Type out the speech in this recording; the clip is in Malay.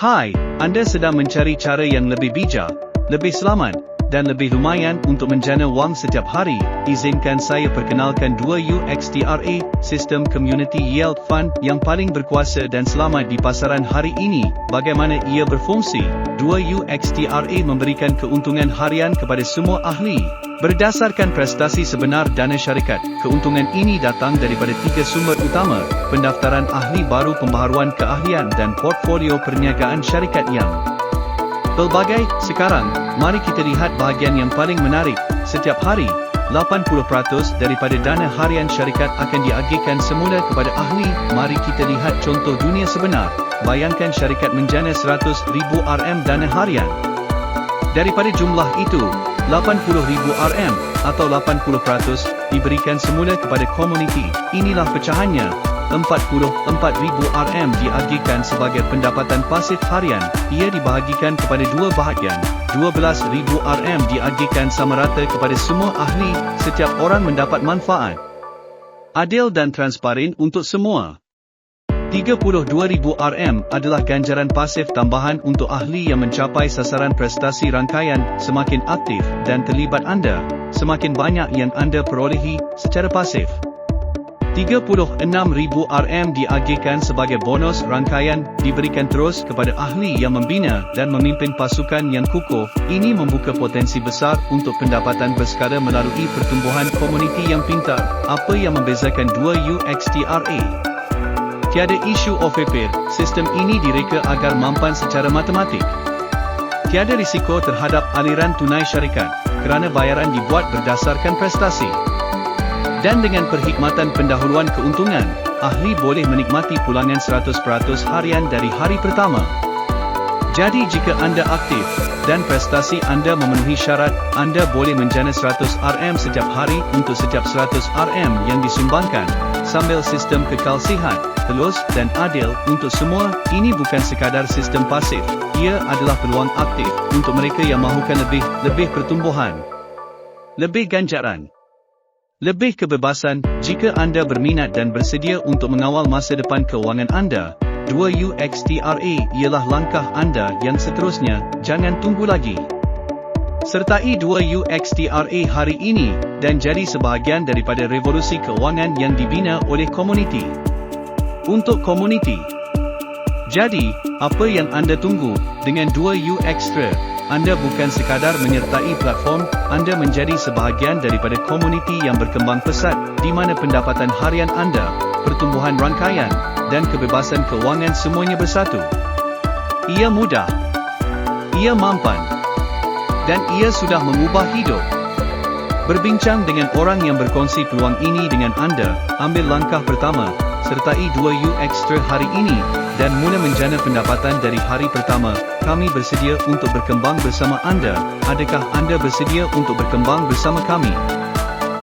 Hai, anda sedang mencari cara yang lebih bijak, lebih selamat, dan lebih lumayan untuk menjana wang setiap hari. Izinkan saya perkenalkan 2UXTRA, sistem Community Yield Fund yang paling berkuasa dan selamat di pasaran hari ini. Bagaimana ia berfungsi? 2UXTRA memberikan keuntungan harian kepada semua ahli. Berdasarkan prestasi sebenar dana syarikat, keuntungan ini datang daripada tiga sumber utama, pendaftaran ahli baru pembaharuan keahlian dan portfolio perniagaan syarikat yang pelbagai. Sekarang, mari kita lihat bahagian yang paling menarik. Setiap hari, 80% daripada dana harian syarikat akan diagihkan semula kepada ahli. Mari kita lihat contoh dunia sebenar. Bayangkan syarikat menjana 100,000 RM dana harian. Daripada jumlah itu, 80,000 RM atau 80% diberikan semula kepada komuniti. Inilah pecahannya. 44,000 RM diagihkan sebagai pendapatan pasif harian. Ia dibahagikan kepada dua bahagian. 12,000 RM diagihkan sama rata kepada semua ahli. Setiap orang mendapat manfaat. Adil dan transparan untuk semua. 32,000 RM adalah ganjaran pasif tambahan untuk ahli yang mencapai sasaran prestasi rangkaian semakin aktif dan terlibat anda, semakin banyak yang anda perolehi secara pasif. 36,000 RM diagihkan sebagai bonus rangkaian diberikan terus kepada ahli yang membina dan memimpin pasukan yang kukuh. Ini membuka potensi besar untuk pendapatan berskala melalui pertumbuhan komuniti yang pintar. Apa yang membezakan 2UXTRA? Tiada isu OFPR, sistem ini direka agar mampan secara matematik. Tiada risiko terhadap aliran tunai syarikat, kerana bayaran dibuat berdasarkan prestasi. Dan dengan perkhidmatan pendahuluan keuntungan, ahli boleh menikmati pulangan 100% harian dari hari pertama. Jadi jika anda aktif, dan prestasi anda memenuhi syarat, anda boleh menjana 100 RM setiap hari untuk setiap 100 RM yang disumbangkan, sambil sistem kekal sihat, telus dan adil untuk semua, ini bukan sekadar sistem pasif, ia adalah peluang aktif untuk mereka yang mahukan lebih, lebih pertumbuhan. Lebih ganjaran. Lebih kebebasan, jika anda berminat dan bersedia untuk mengawal masa depan keuangan anda, 2UXTRA ialah langkah anda yang seterusnya, jangan tunggu lagi. Sertai 2UXTRA hari ini dan jadi sebahagian daripada revolusi keuangan yang dibina oleh komuniti. Untuk komuniti. Jadi, apa yang anda tunggu dengan 2U Extra? Anda bukan sekadar menyertai platform, anda menjadi sebahagian daripada komuniti yang berkembang pesat di mana pendapatan harian anda, pertumbuhan rangkaian, dan kebebasan keuangan semuanya bersatu. Ia mudah. Ia mampan. Dan ia sudah mengubah hidup. Berbincang dengan orang yang berkongsi peluang ini dengan anda, ambil langkah pertama, sertai 2U Extra hari ini, dan mula menjana pendapatan dari hari pertama, kami bersedia untuk berkembang bersama anda, adakah anda bersedia untuk berkembang bersama kami?